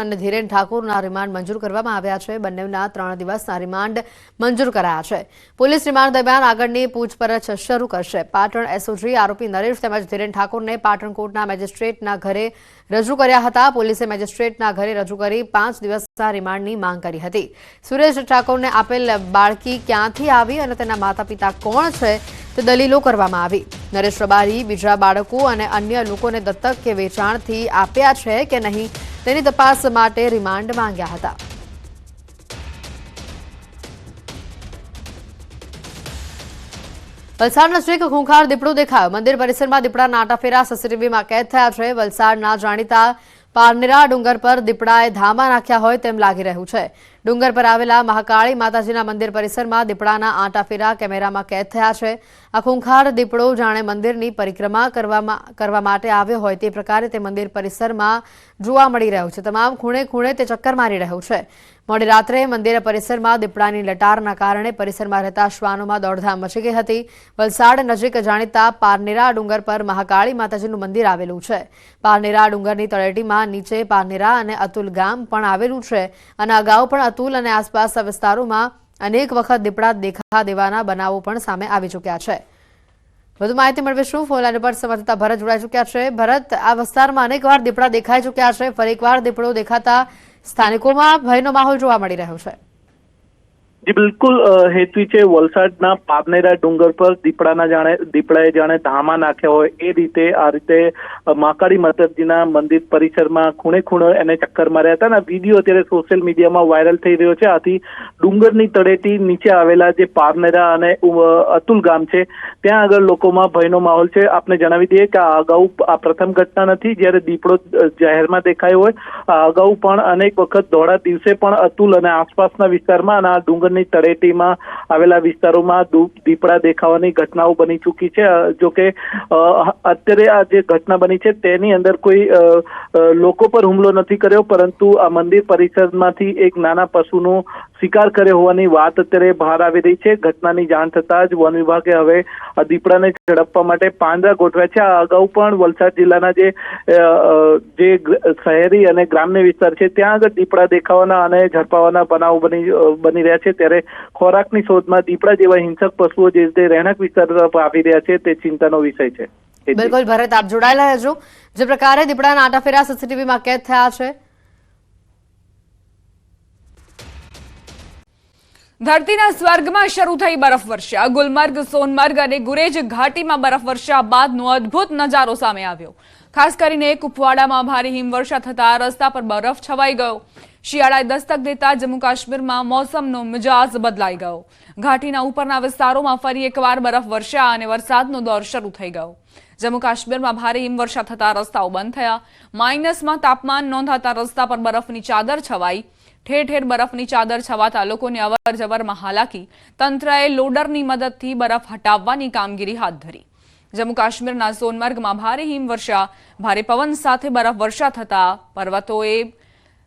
અને ધીરેન ઠાકોરના રિમાન્ડ મંજૂર કરવામાં આવ્યા છે. બંનેના ત્રણ દિવસના રિમાન્ડ મંજૂર કરાયા છે. પોલીસ રિમાન્ડ દરમિયાન આગળની પૂછપરછ શરૂ કરશે. પાટણ એસઓજી આરોપી નરેશ તેમજ ધીરેન ઠાકોરને પાટણ કોર્ટના મેજિસ્ટ્રેટના ઘરે રજૂ કર્યા હતા. પોલીસે મેજિસ્ટ્રેટના ઘરે રજૂ કરી પાંચ દિવસના રિમાન્ડની માંગ કરી હતી. સુરેશ ઠાકોરને આપેલ બાળકી ક્યાંથી આવી અને તેના માતા પિતા કોણ છે તે દલીલો કરવામાં આવી. નરેશ રબારી બીજા બાળકો અને અન્ય લોકોને દત્તક કે વેચાણથી આપ્યા છે કે નહીં તેની તપાસ માટે રિમાન્ડ માંગ્યા હતા. વલસાડ નજીક ખૂંખાર દીપડો દેખાયો. મંદિર પરિસરમાં દીપડાના આટાફેરા સીસીટીવીમાં કેદ થયા છે. વલસાડના જાણીતા પારનેરા ડુંગર પર દીપડાએ ધામા નાખ્યા હોય તેમ લાગી રહ્યું છે. ડુંગર પર આવેલા મહાકાળી માતાજીના મંદિર પરિસરમાં દીપડાના આંટાફેરા કેમેરામાં કેદ થયા છે. આ ખૂંખાર દીપડો જાણે મંદિરની પરિક્રમા કરવામાં, કરવા માટે આવ્યો હોય તે પ્રકારે તે મંદિર પરિસરમાં જોવા મળી રહ્યું છે. તમામ ખૂણે ખૂણે તે ચક્કર મારી રહ્યું છે. મોડી રાત્રે મંદિર પરિસરમાં દીપડાની લટારના કારણે પરિસરમાં રહેતા શ્વાનોમાં દોડધામ મચી ગઈ હતી. વલસાડ નજીક જાણીતા પારનેરા ડુંગર પર મહાકાળી માતાજીનું મંદિર આવેલું છે. પારનેરા ડુંગરની તળેટીમાં નીચે પારનેરા અને અતુલ ગામ પણ આવેલું છે. અને અગાઉ પણ અતુલ અને આસપાસના વિસ્તારોમાં અનેક વખત દીપડા દેખા દેવાના બનાવો પણ સામે આવી ચૂક્યા છે. વધુ માહિતી મેળવીશું. ફોન લાઈન પર સંવાદદાતા ભરત જોડાઈ ચૂક્યા છે. ભરત, આ વિસ્તારમાં અનેકવાર દીપડા દેખાઈ ચૂક્યા છે. ફરી એકવાર દીપડો દેખાતા સ્થાનિકોમાં ભયનો માહોલ જોવા મળી રહ્યો છે. જી, બિલકુલ હેતવી છે વલસાડના પારનેરા ડુંગર પર દીપડાના જાણે, દીપડાએ જાણે ધામા નાખ્યા હોય એ રીતે આ રીતે માકાળી માતાજીના મંદિર પરિસરમાં ખૂણે ખૂણે એને ચક્કર માર્યા હતા અને વીડિયો અત્યારે સોશિયલ મીડિયામાં વાયરલ થઈ રહ્યો છે. આથી ડુંગરની તળેટી નીચે આવેલા જે પારનેરા અને અતુલ ગામ છે, ત્યાં આગળ લોકોમાં ભયનો માહોલ છે. આપને જણાવી દઈએ કે આ અગાઉ આ પ્રથમ ઘટના નથી, જ્યારે દીપડો જાહેરમાં દેખાયો હોય. આ અગાઉ પણ અનેક વખત ધોળા દિવસે પણ અતુલ અને આસપાસના વિસ્તારમાં અને આ ડુંગરની તળેટીમાં આવેલા વિસ્તારોમાં દીપડા દેખાવાની ઘટનાઓ બની ચૂકી છે. જો કે અત્યારે આ જે ઘટના બની છે તેની અંદર કોઈ લોકો પર હુમલો નથી કર્યો, પરંતુ આ મંદિર પરિસરમાંથી એક નાના પશુનો શિકાર કર્યો હોવાની વાત અત્યારે બહાર આવી રહી છે. ઘટનાની જાણ થતાં જ વન વિભાગે હવે દીપડાને ઝડપવા માટે પાંજરા ગોઠવ્યા છે. આ અગાઉ પણ વલસાડ જિલ્લાના જે જે શહેરી અને ગ્રામ્ય વિસ્તાર છે, ત્યાં આગળ દીપડા દેખાવાના અને ઝડપાવાના બનાવો બની બની રહ્યા છે. ત્યારે ખોરાકની શોધમાં દીપડા જેવા હિંસક પશુઓ જે રીતે રહેણાંક વિસ્તાર તરફ આવી રહ્યા છે, તે ચિંતાનો વિષય છે. બિલકુલ, ભરત, આપ જોડાયેલા રહેજો. જે પ્રકારે દીપડાના આટાફેરા સીસીટીવીમાં કેદ થયા છે. ધરતીના સ્વર્ગમાં શરૂ થઈ બરફવર્ષા ગુલમર્ગ, સોનમર્ગ અને ગુરેજ ઘાટીમાં બરફવર્ષા બાદનો અદ્ભુત નજારો સામે આવ્યો. ખાસ કરીને કુપવાડામાં ભારે હિમવર્ષા થતા રસ્તા પર બરફ છવાઈ ગયો. શિયાળાએ દસ્તક દેતા જમ્મુ કાશ્મીરમાં મોસમનો મિજાજ બદલાઈ ગયો. ઘાટીના ઉપરના વિસ્તારોમાં ફરી એકવાર બરફવર્ષા અને વરસાદનો દોર શરૂ થઈ ગયો. જમ્મુ કાશ્મીરમાં ભારે હિમવર્ષા થતા રસ્તાઓ બંધ થયા. માઇનસમાં તાપમાન નોંધાતા રસ્તા પર બરફની ચાદર છવાઈ. ઠેર ઠેર બરફની ચાદર છવાતા લોકોને અવર જવરમાં હાલાકી. તંત્રએ લોડરની મદદથી બરફ હટાવવાની કામગીરી હાથ ધરી. જમ્મુ કાશ્મીરના સોનમર્ગમાં ભારે હિમવર્ષા, ભારે પવન સાથે બરફ વર્ષા થતા પર્વતોએ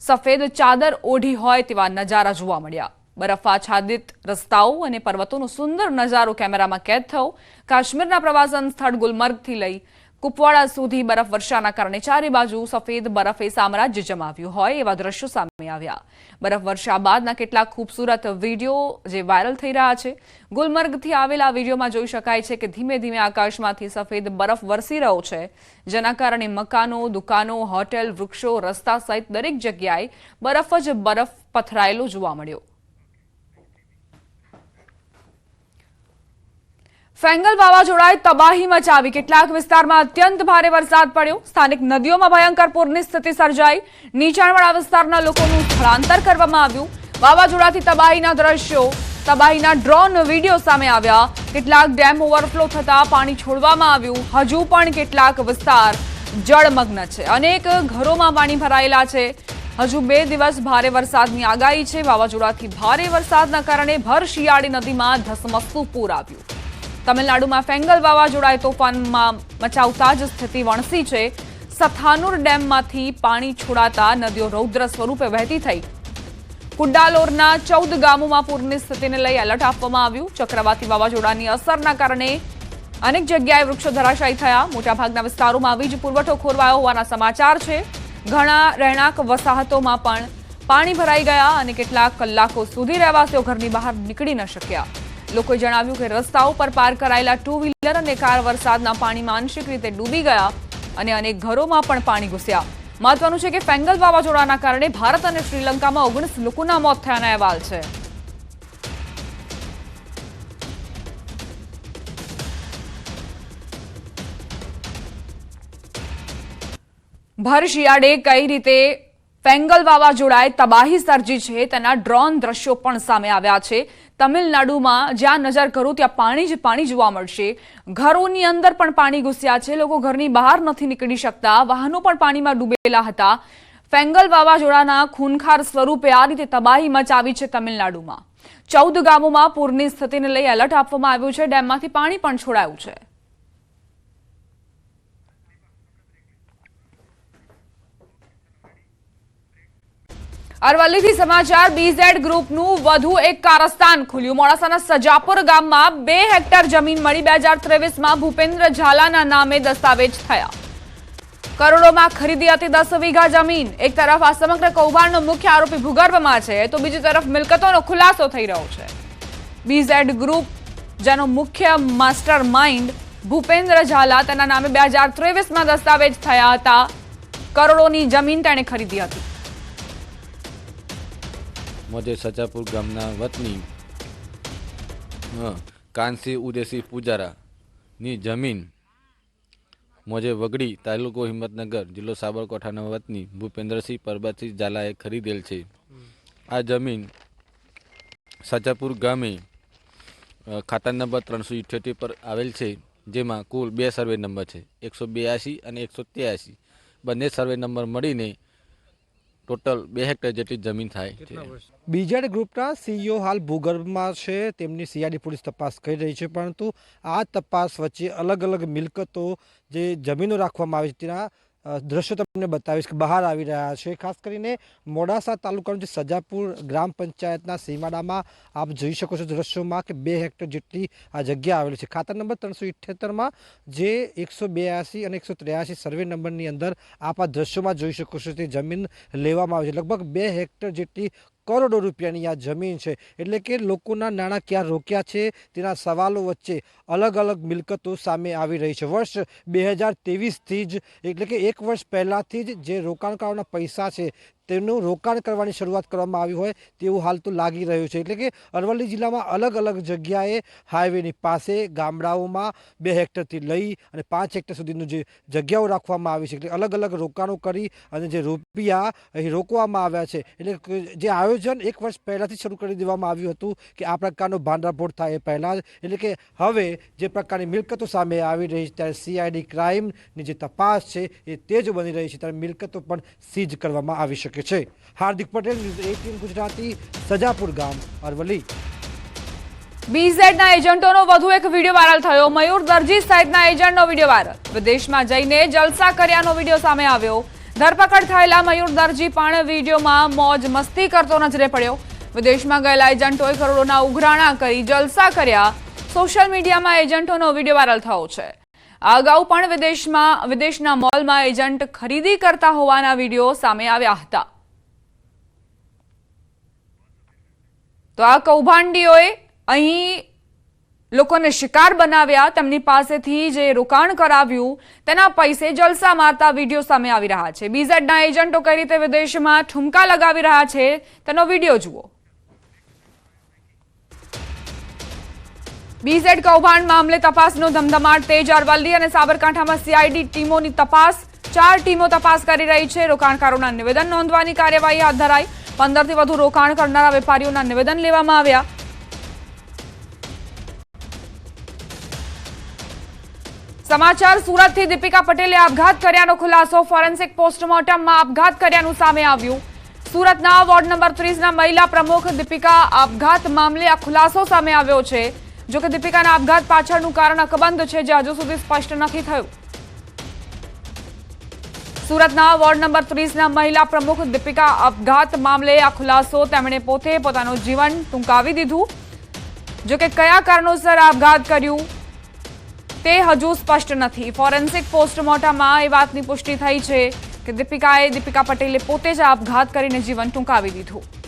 સફેદ ચાદર ઓઢી હોય તેવા નજારા જોવા મળ્યા. બરફાચ્છાદિત રસ્તાઓ અને પર્વતોનો સુંદર નજારો કેમેરામાં કેદ થયો. કાશ્મીરના પ્રવાસન સ્થળ ગુલમર્ગથી લઈ કુપવાડા સુધી બરફ વર્ષાના કારણે ચારે બાજુ સફેદ બરફે સામ્રાજ્ય જમાવ્યું હોય એવા દ્રશ્યો સામે આવ્યા. બરફ વર્ષા બાદના કેટલાક ખૂબસૂરત વીડિયો જે વાયરલ થઈ રહ્યા છે, ગુલમર્ગથી આવેલા વિડીયોમાં જોઈ શકાય છે કે ધીમે ધીમે આકાશમાંથી સફેદ બરફ વરસી રહ્યો છે, જેના કારણે મકાનો, દુકાનો, હોટેલ, વૃક્ષો, રસ્તા સહિત દરેક જગ્યાએ બરફ જ બરફ પથરાયેલો જોવા મળ્યો. ફેંગલ વાવાઝોડાએ તબાહી મચાવી. કેટલાક વિસ્તારમાં અત્યંત ભારે વરસાદ પડ્યો. સ્થાનિક નદીઓમાં ભયંકર પૂરની સ્થિતિ સર્જાઈ. નીચાણવાળા વિસ્તારના લોકોનું સ્થળાંતર કરવામાં આવ્યું. વાવાઝોડાથી તબાહીના દ્રશ્યો, તબાહીના ડ્રોન વીડિયો સામે આવ્યા. કેટલાક ડેમ ઓવરફ્લો થતા પાણી છોડવામાં આવ્યું. હજુ પણ કેટલાક વિસ્તાર જળમગ્ન છે. અનેક ઘરોમાં પાણી ભરાયેલા છે. હજુ બે દિવસ ભારે વરસાદની આગાહી છે. વાવાઝોડાથી ભારે વરસાદના કારણે ભર શિયાળી નદીમાં ધસમસતું પૂર આવ્યું. તમિલનાડુમાં ફેંગલ વાવાઝોડાએ તોફાનમાં મચાવતા જ સ્થિતિ વણસી છે. સથાનુર ડેમમાંથી પાણી છોડાતા નદીઓ રૌદ્ર સ્વરૂપે વહેતી થઈ. કુડ્ડાલોરના ચૌદ ગામોમાં પૂરની સ્થિતિને લઈ એલર્ટ આપવામાં આવ્યું. ચક્રવાતી વાવાઝોડાની અસરના કારણે અનેક જગ્યાએ વૃક્ષો ધરાશાયી થયા. મોટાભાગના વિસ્તારોમાં વીજ પુરવઠો ખોરવાયો હોવાના સમાચાર છે. ઘણા રહેણાંક વસાહતોમાં પણ પાણી ભરાઈ ગયા અને કેટલાક કલાકો સુધી રહેવાસીઓ ઘરની બહાર નીકળી ન શક્યા. લોકોએ જણાવ્યું કે રસ્તાઓ પર પાર્ક કરાયેલા ટુ વ્હીલર અને કાર વરસાદના પાણીમાં આંશિક રીતે ડૂબી ગયા અને અનેક ઘરોમાં પણ પાણી ઘૂસ્યા. મહત્વનું છે કે ફેંગલ વાવાઝોડાના કારણે ભારત અને શ્રીલંકામાં ઓગણીસ લોકોના મોત થયાના અહેવાલ છે. ભર શિયાળે કઈ રીતે ફેંગલ વાવાઝોડાએ તબાહી સર્જી છે તેના ડ્રોન દ્રશ્યો પણ સામે આવ્યા છે. તમિલનાડુમાં જ્યાં નજર કરું ત્યાં પાણી જ પાણી જોવા મળશે. ઘરોની અંદર પણ પાણી ઘૂસ્યા છે. લોકો ઘરની બહાર નથી નીકળી શકતા. વાહનો પણ પાણીમાં ડૂબેલા હતા. ફેંગલ વાવાઝોડાના ખૂનખાર સ્વરૂપે આ રીતે તબાહી મચાવી છે તમિલનાડુમાં. ચૌદ ગામોમાં પૂરની સ્થિતિને લઈ એલર્ટ આપવામાં આવ્યું છે. ડેમમાંથી પાણી પણ છોડાયું છે. અરવલ્લીથી સમાચાર બીઝેડ ગ્રુપનું વધુ એક કારસ્તાન ખુલ્યું. મોડાસાના સજાપુર ગામમાં બે હેક્ટર જમીન મળી બે હજાર ત્રેવીસમાં ભૂપેન્દ્ર ઝાલાના નામે દસ્તાવેજ થયા. કરોડોમાં ખરીદી હતી દસ વીઘા જમીન. એક તરફ આ સમગ્ર કૌભાંડનો મુખ્ય આરોપી ભૂગર્ભમાં છે, તો બીજી તરફ મિલકતોનો ખુલાસો થઈ રહ્યો છે. બીઝેડ ગ્રુપ, જેનો મુખ્ય માસ્ટર માઇન્ડ ભૂપેન્દ્ર ઝાલા, તેના નામે બે હજાર ત્રેવીસમાં દસ્તાવેજ થયા હતા. કરોડોની જમીન તેણે ખરીદી હતી. મોજે સજાપુર ગામના વતની અ, કાનસી ઉદેસી પૂજારાની જમીન મોજે વગડી તાલુકો હિંમતનગર જિલ્લો સાબરકાંઠાના વતની ભૂપેન્દ્રસિંહ પરબતસિંહ ઝાલાએ ખરીદેલ છે. આ જમીન સજાપુર ગામે ખાતા નંબર ત્રણસો ઇઠ્યોતેર પર આવેલ છે જેમાં કુલ બે સર્વે નંબર છે. એકસો બ્યાસી અને એકસો ત્યાસી બંને સર્વે નંબર મળીને ટોટલ બે હેક્ટર જેટલી જમીન થાય છે. બીજેડ ગ્રુપના સીઈઓ હાલ ભૂગર્ભમાં છે તેમની સીઆઈડી પોલીસ તપાસ કરી રહી છે પરંતુ આ તપાસ વચ્ચે અલગ અલગ મિલકતો જે જમીનો રાખવામાં આવી છે તેના દ્રશ્યો તમને બતાવીશ કે બહાર આવી રહ્યા છે. ખાસ કરીને મોડાસા તાલુકાનું જે સજાપુર ગ્રામ પંચાયતના સીમાડામાં આપ જોઈ શકો છો દ્રશ્યોમાં કે બે હેક્ટર જેટલી આ જગ્યા આવેલી છે. ખાતા નંબર ત્રણસો ઇઠ્યોતેરમાં જે એકસો બ્યાસી અને એકસો ત્ર્યાસી સર્વે નંબરની અંદર આપ આ દ્રશ્યોમાં જોઈ શકો છો. તે જમીન લેવામાં આવી છે. લગભગ બે હેક્ટર જેટલી કરોડો રૂપિયાની આ જમીન છે. એટલે કે લોકોના નાણાં ક્યાં રોક્યા છે તેના સવાલો વચ્ચે અલગ અલગ મિલકતો સામે આવી રહી છે. વર્ષ બે હજાર ત્રેવીસથી જ, એટલે કે એક વર્ષ પહેલાંથી જ જે રોકાણકારોના પૈસા છે તેનું રોકાણ કરવાની શરૂઆત કરવામાં આવી હોય તેવું હાલ તો લાગી રહ્યું છે. એટલે કે અરવલ્લી જિલ્લામાં અલગ અલગ જગ્યાએ હાઈવેની પાસે ગામડાઓમાં બે હેક્ટરથી લઈ અને પાંચ હેક્ટર સુધીનું જે જગ્યાઓ રાખવામાં આવી છે, એટલે અલગ અલગ રોકાણો કરી અને જે રૂપિયા અહીં રોકવામાં આવ્યા છે. એટલે જે આયોજન એક વર્ષ પહેલાંથી શરૂ કરી દેવામાં આવ્યું હતું કે આ પ્રકારનો ભાંડાફોડ થાય એ પહેલાં જ. એટલે કે હવે જે પ્રકારની મિલકતો સામે આવી રહી છે, ત્યારે સીઆઈડી ક્રાઇમની જે તપાસ છે એ તેજ બની રહી છે, ત્યારે મિલકતો પણ સીઝ કરવામાં આવી શકે છે. હાર્દિક પટેલ ન્યૂઝ ગુજરાતી, સજાપુર ગામ, અરવલ્લી. બીઝેડના એજન્ટોનો વધુ એક વીડિયો વાયરલ થયો. મયુર દરજી સહિતના એજન્ટનો વીડિયો વાયરલ. વિદેશમાં જઈને જલસા કર્યાનો વીડિયો સામે આવ્યો. ધરપકડ થયેલા મયુર દરજી પણ વિડીયોમાં મોજ મસ્તી કરતો નજરે પડ્યો. વિદેશમાં ગયેલા એજન્ટોએ કરોડોના ઉઘરાણા કરી જલસા કર્યા. સોશિયલ મીડિયામાં એજન્ટોનો વીડિયો વાયરલ થયો છે. આ અગાઉ પણ વિદેશમાં, વિદેશના મોલમાં એજન્ટ ખરીદી કરતા હોવાના વીડિયો સામે આવ્યા હતા. તો આ કૌભાંડીઓએ અહીં લોકોને શિકાર બનાવ્યા, તેમની પાસેથી જે રોકાણ કરાવ્યું, તેના પૈસે જલસા મારતા વીડિયો સામે આવી રહ્યા છે. બીઝેડના એજન્ટો કઈ રીતે વિદેશમાં ઠુમકા લગાવી રહ્યા છે, તેનો વીડિયો જુઓ. બીઝેડ કૌભાંડ મામલે તપાસનો ધમધમાટ, તેજ અરવલ્લી અને સાબરકાંઠામાં સીઆઈડી ટીમોની તપાસ. ચાર ટીમો તપાસ કરી રહી છે. રોકાણકારોના નિવેદન નોંધવાની કાર્યવાહી હાથ ધરાઈ. પંદરથી વધુ રોકાણ કરનારા વેપારીઓના નિવેદન લેવામાં આવ્યા. સમાચાર સુરતથી દીપિકા પટેલે આપઘાત કર્યાનો ખુલાસો. ફોરેન્સિક પોસ્ટમોર્ટમમાં આપઘાત કર્યાનું સામે આવ્યું. સુરતના વોર્ડ નંબર ત્રીસના મહિલા પ્રમુખ દીપિકા, આપઘાત મામલે આ ખુલાસો સામે આવ્યો છે. જો કે દીપિકાના આપઘાત પાછળનું કારણ અકબંધ છે જે હજુ સુધી સ્પષ્ટ નથી થયું. સુરતના વોર્ડ નંબર ત્રીસના મહિલા પ્રમુખ દીપિકા આપઘાત મામલે આ ખુલાસો તેમણે પોતે પોતાનું જીવન ટૂંકાવી દીધું. જો કે કયા કારણોસર આપઘાત કર્યું તે હજુ સ્પષ્ટ નથી. ફોરેન્સિક પોસ્ટમોર્ટમમાં એ વાતની પુષ્ટિ થઈ છે કે દીપિકાએ દીપિકા પટેલે પોતે જ આપઘાત કરીને જીવન ટૂંકાવી દીધું.